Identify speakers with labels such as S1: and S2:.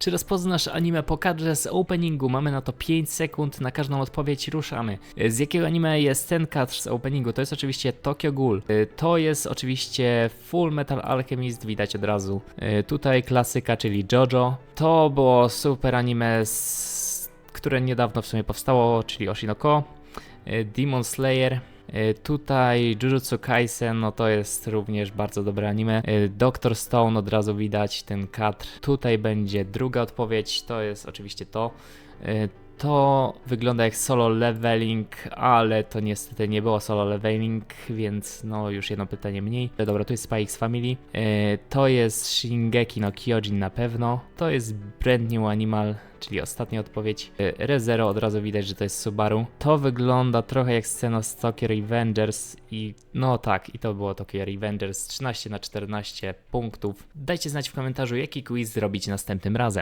S1: Czy rozpoznasz anime po kadrze z openingu? Mamy na to 5 sekund, na każdą odpowiedź ruszamy. Z jakiego anime jest ten kadr z openingu? To jest oczywiście Tokyo Ghoul. Y, To jest oczywiście Full Metal Alchemist, widać od razu. Y, Tutaj klasyka, czyli JoJo. To było super anime, które niedawno w sumie powstało, czyli Oshinoko. Y, Demon Slayer. Y, Tutaj Jujutsu Kaisen, no to jest również bardzo dobre anime. Y, Doctor Stone od razu widać ten kadr. Tutaj będzie druga odpowiedź, to jest oczywiście to. To wygląda jak solo leveling, ale to niestety nie było solo leveling, więc no już jedno pytanie mniej. E, Dobra, tu jest Spy X Family. Y, To jest Shingeki no Kyojin na pewno. To jest Brand New Animal, czyli ostatnia odpowiedź. Y, ReZero od razu widać, że to jest Subaru. To wygląda trochę jak scena z Tokyo Revengers i no tak, i to było Tokyo Revengers 13 na 14 punktów. Dajcie znać w komentarzu, jaki quiz zrobić następnym razem.